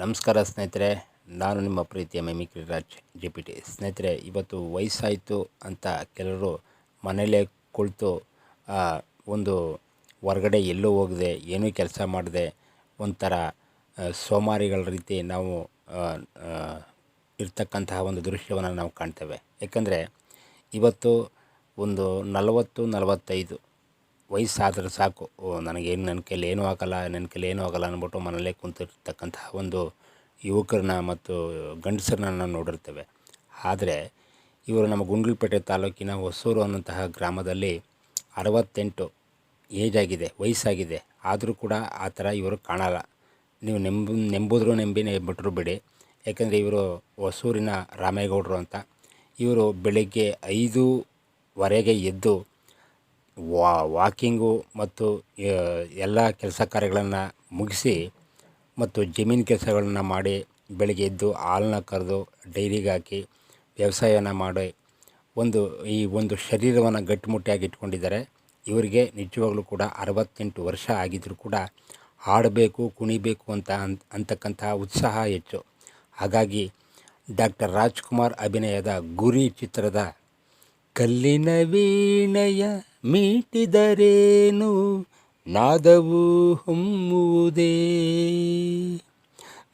ನಮಸ್ಕಾರ ಸ್ನೇಹಿತರೆ, ನಾನು ನಿಮ್ಮ ಪ್ರೀತಿಯ mimicry Raj G P T ಸ್ನೇಹಿತರೆ, ಇವತ್ತು ವಯಸ್ಸಾಯಿತು ಅಂತ ಕೆಲವರು ಮನೇಲೇ ಕುಳಿತು ಒಂದು ಹೊರಗಡೆ ಎಲ್ಲೂ ಹೋಗದೆ, ಏನೂ ಕೆಲಸ ಮಾಡದೆ, ಒಂಥರ ಸೋಮಾರಿಗಳ ರೀತಿ ನಾವು ಇರ್ತಕ್ಕಂತಹ ಒಂದು ದೃಶ್ಯವನ್ನು ನಾವು ಕಾಣ್ತೇವೆ. ಯಾಕಂದರೆ, ಇವತ್ತು ಒಂದು ನಲವತ್ತು ನಲವತ್ತೈದು ವಯಸ್ಸಾದ್ರೆ ಸಾಕು. ನನಗೇನು ನನ್ನ ಕೈಲಿ ಏನೂ ಆಗಲ್ಲ, ನನ್ನ ಕೈಲಿ ಏನೂ ಆಗಲ್ಲ ಅಂದ್ಬಿಟ್ಟು ಮನೆಯಲ್ಲೇ ಕುಂತಿರ್ತಕ್ಕಂತಹ ಒಂದು ಯುವಕರನ್ನ ಮತ್ತು ಗಂಡಸರನ್ನ ನಾವು ನೋಡಿರ್ತೇವೆ. ಆದರೆ ಇವರು ನಮ್ಮ ಗುಂಡ್ಲುಪೇಟೆ ತಾಲೂಕಿನ ಹೊಸೂರು ಅನ್ನೋಂತಹ ಗ್ರಾಮದಲ್ಲಿ ಅರವತ್ತೆಂಟು ಏಜ್ ಆಗಿದೆ, ವಯಸ್ಸಾಗಿದೆ. ಆದರೂ ಕೂಡ ಆ ಥರ ಇವರು ಕಾಣಲ್ಲ. ನೀವು ನೆಂಬ ನೆಂಬುದ್ರು ನೆಂಬಿ ಬಿಟ್ಟರು ಬಿಡಿ. ಯಾಕೆಂದರೆ ಇವರು ಹೊಸೂರಿನ ರಾಮೇಗೌಡರು ಅಂತ. ಇವರು ಬೆಳಗ್ಗೆ ಐದುವರೆಗೆ ಎದ್ದು ವಾ ವಾಕಿಂಗು ಮತ್ತು ಎಲ್ಲ ಕೆಲಸ ಕಾರ್ಯಗಳನ್ನು ಮುಗಿಸಿ ಮತ್ತು ಜಮೀನು ಕೆಲಸಗಳನ್ನು ಮಾಡಿ ಬೆಳಗ್ಗೆ ಎದ್ದು ಹಾಲನ್ನ ಕರೆದು ಡೈರಿಗೆ ಹಾಕಿ ವ್ಯವಸಾಯವನ್ನು ಮಾಡಿ ಒಂದು, ಈ ಒಂದು ಶರೀರವನ್ನು ಗಟ್ಟಿಮುಟ್ಟಿಯಾಗಿ ಇಟ್ಕೊಂಡಿದ್ದಾರೆ. ಇವರಿಗೆ ನಿಜವಾಗ್ಲೂ ಕೂಡ ಅರವತ್ತೆಂಟು ವರ್ಷ ಆಗಿದ್ದರೂ ಕೂಡ ಹಾಡಬೇಕು, ಕುಣಿಬೇಕು ಅಂತ ಅಂತಕ್ಕಂತಹ ಉತ್ಸಾಹ ಹೆಚ್ಚು. ಹಾಗಾಗಿ ಡಾಕ್ಟರ್ ರಾಜ್ಕುಮಾರ್ ಅಭಿನಯದ ಗುರಿ ಚಿತ್ರದ ಕಲ್ಲಿನ ವೀಣೆಯ ಮೀಟಿದರೇನು? ನಾದವು ಹೊಮ್ಮುವುದೇ.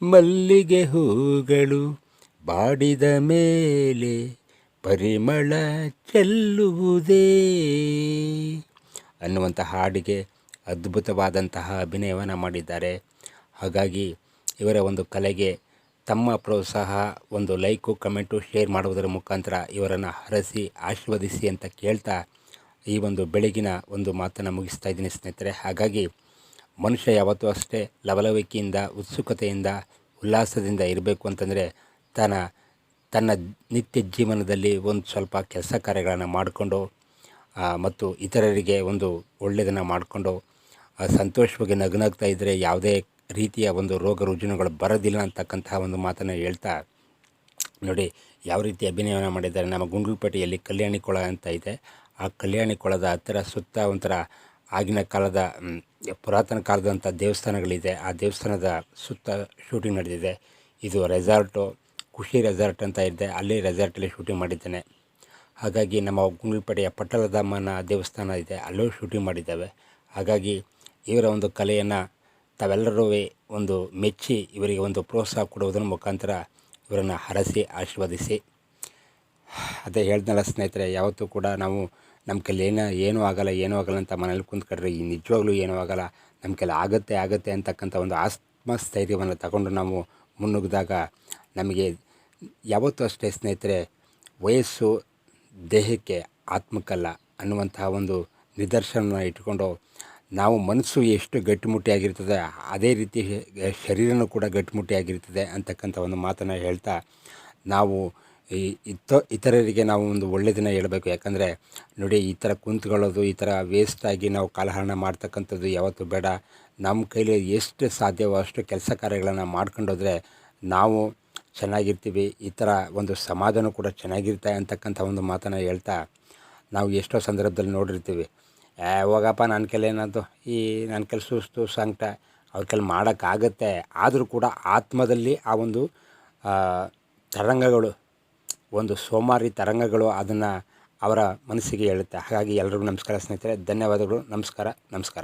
ಮಲ್ಲಿಗೆ ಹೂಗಳು ಬಾಡಿದ ಮೇಲೆ ಪರಿಮಳ ಚೆಲ್ಲುವುದೇ. ಅನ್ನುವಂಥ ಹಾಡಿಗೆ ಅದ್ಭುತವಾದಂತಹ ಅಭಿನಯವನ್ನು ಮಾಡಿದ್ದಾರೆ. ಹಾಗಾಗಿ ಇವರ ಒಂದು ಕಲೆಗೆ ತಮ್ಮ ಪ್ರೋತ್ಸಾಹ, ಒಂದು ಲೈಕು, ಕಮೆಂಟು, ಶೇರ್ ಮಾಡುವುದರ ಮುಖಾಂತರ ಇವರನ್ನು ಹರಸಿ, ಆಶೀರ್ವದಿಸಿ ಅಂತ ಕೇಳ್ತಾ ಈ ಒಂದು ಬೆಳಗಿನ ಒಂದು ಮಾತನ್ನು ಮುಗಿಸ್ತಾ ಇದ್ದೀನಿ ಸ್ನೇಹಿತರೆ. ಹಾಗಾಗಿ ಮನುಷ್ಯ ಯಾವತ್ತೂ ಅಷ್ಟೇ ಲವಲವಿಕೆಯಿಂದ, ಉತ್ಸುಕತೆಯಿಂದ, ಉಲ್ಲಾಸದಿಂದ ಇರಬೇಕು ಅಂತಂದರೆ ತನ್ನ ತನ್ನ ನಿತ್ಯ ಜೀವನದಲ್ಲಿ ಒಂದು ಸ್ವಲ್ಪ ಕೆಲಸ ಕಾರ್ಯಗಳನ್ನು ಮಾಡಿಕೊಂಡು ಮತ್ತು ಇತರರಿಗೆ ಒಂದು ಒಳ್ಳೆಯದನ್ನು ಮಾಡಿಕೊಂಡು ಸಂತೋಷವಾಗಿ ನಗುನಗ್ತಾ ಇದ್ದರೆ ಯಾವುದೇ ರೀತಿಯ ಒಂದು ರೋಗ ರುಜಿನಗಳು ಬರೋದಿಲ್ಲ ಅಂತಕ್ಕಂತಹ ಒಂದು ಮಾತನ್ನು ಹೇಳ್ತಾ ನೋಡಿ, ಯಾವ ರೀತಿ ಅಭಿನಯವನ್ನು ಮಾಡಿದ್ದಾರೆ. ನಮ್ಮ ಗುಂಡ್ಲುಪೇಟೆಯಲ್ಲಿ ಕಲ್ಯಾಣಿ ಕೊಳ ಅಂತ ಇದೆ. ಆ ಕಲ್ಯಾಣಿ ಕೊಳದ ಹತ್ತಿರ ಸುತ್ತ ಒಂಥರ ಆಗಿನ ಕಾಲದ ಪುರಾತನ ಕಾಲದಂಥ ದೇವಸ್ಥಾನಗಳಿದೆ. ಆ ದೇವಸ್ಥಾನದ ಸುತ್ತ ಶೂಟಿಂಗ್ ನಡೆದಿದೆ. ಇದು ರೆಸಾರ್ಟು, ಖುಷಿ ರೆಸಾರ್ಟ್ ಅಂತ ಇದೆ. ಅಲ್ಲಿ ರೆಸಾರ್ಟಲ್ಲಿ ಶೂಟಿಂಗ್ ಮಾಡಿದ್ದೇನೆ. ಹಾಗಾಗಿ ನಮ್ಮ ಗುಂಡ್ಲುಪೇಟೆಯ ಪಟ್ಟಲದಮ್ಮನ ದೇವಸ್ಥಾನ ಇದೆ. ಅಲ್ಲೂ ಶೂಟಿಂಗ್ ಮಾಡಿದ್ದಾವೆ. ಹಾಗಾಗಿ ಇವರ ಒಂದು ಕಲೆಯನ್ನು ತಾವೆಲ್ಲರೂ ಒಂದು ಮೆಚ್ಚಿ ಇವರಿಗೆ ಒಂದು ಪ್ರೋತ್ಸಾಹ ಕೊಡುವುದರ ಮುಖಾಂತರ ಇವರನ್ನು ಹರಸಿ, ಆಶೀರ್ವದಿಸಿ. ಅದೇ ಹೇಳ್ದಲ್ಲ ಸ್ನೇಹಿತರೆ, ಯಾವತ್ತೂ ಕೂಡ ನಾವು ನಮ್ಮ ಕೈಲಿ ಏನೋ ಏನೂ ಆಗಲ್ಲ ಏನೂ ಆಗಲ್ಲ ಅಂತ ಮನೇಲಿ ಕುಂತ್ಕೊಂಡ್ರೆ, ಈ ನಿಜವಾಗ್ಲೂ ಏನೂ ಆಗಲ್ಲ ನಮ್ಮ ಕೈಲಿ ಆಗುತ್ತೆ ಆಗುತ್ತೆ ಅಂತಕ್ಕಂಥ ಒಂದು ಆತ್ಮಸ್ಥೈರ್ಯವನ್ನು ತಗೊಂಡು ನಾವು ಮುನ್ನುಗ್ಗಿದಾಗ ನಮಗೆ ಯಾವತ್ತೂ ಅಷ್ಟೇ ಸ್ನೇಹಿತರೆ, ವಯಸ್ಸು ದೇಹಕ್ಕೆ ಆತ್ಮಕ್ಕಲ್ಲ ಅನ್ನುವಂತಹ ಒಂದು ನಿದರ್ಶನ ಇಟ್ಕೊಂಡು ನಾವು ಮನಸ್ಸು ಎಷ್ಟು ಗಟ್ಟಿಮುಟ್ಟಿಯಾಗಿರ್ತದೆ, ಅದೇ ರೀತಿ ಶರೀರನೂ ಕೂಡ ಗಟ್ಟಿಮುಟ್ಟಿಯಾಗಿರ್ತದೆ ಅಂತಕ್ಕಂಥ ಒಂದು ಮಾತನ್ನು ಹೇಳ್ತಾ ನಾವು ಈ ಇತ, ಇತರರಿಗೆ ನಾವು ಒಂದು ಒಳ್ಳೆಯದನ್ನ ಹೇಳಬೇಕು. ಯಾಕಂದರೆ ನೋಡಿ ಈ ಥರ ಕುಂತ್ಕೊಳ್ಳೋದು, ಈ ಥರ ವೇಸ್ಟಾಗಿ ನಾವು ಕಾಲಹರಣ ಮಾಡ್ತಕ್ಕಂಥದ್ದು ಯಾವತ್ತೂ ಬೇಡ. ನಮ್ಮ ಕೈಲಿ ಎಷ್ಟು ಸಾಧ್ಯವೋ ಅಷ್ಟು ಕೆಲಸ ಕಾರ್ಯಗಳನ್ನು ಮಾಡ್ಕೊಂಡೋದ್ರೆ ನಾವು ಚೆನ್ನಾಗಿರ್ತೀವಿ. ಈ ಥರ ಒಂದು ಸಮಾಧಾನ ಕೂಡ ಚೆನ್ನಾಗಿರುತ್ತೆ ಅಂತಕ್ಕಂಥ ಒಂದು ಮಾತನ್ನು ಹೇಳ್ತಾ ನಾವು ಎಷ್ಟೋ ಸಂದರ್ಭದಲ್ಲಿ ನೋಡಿರ್ತೀವಿ. ಯಾವಾಗಪ್ಪ ನನ್ನ ಕೈಲಿ ಏನಂತು ಈ ನನ್ನ ಕೆಲಸ ಸುಸ್ತು, ಸಂಕಟ, ಅವ್ರ ಕೈಲಿ ಮಾಡೋಕ್ಕಾಗತ್ತೆ. ಆದರೂ ಕೂಡ ಆತ್ಮದಲ್ಲಿ ಆ ಒಂದು ತರಂಗಗಳು ಒಂದು ಸೋಮಾರಿ ತರಂಗಗಳು ಅದನ್ನು ಅವರ ಮನಸ್ಸಿಗೆ ಹೇಳುತ್ತೆ. ಹಾಗಾಗಿ ಎಲ್ರಿಗೂ ನಮಸ್ಕಾರ ಸ್ನೇಹಿತರೆ. ಧನ್ಯವಾದಗಳು. ನಮಸ್ಕಾರ. ನಮಸ್ಕಾರ.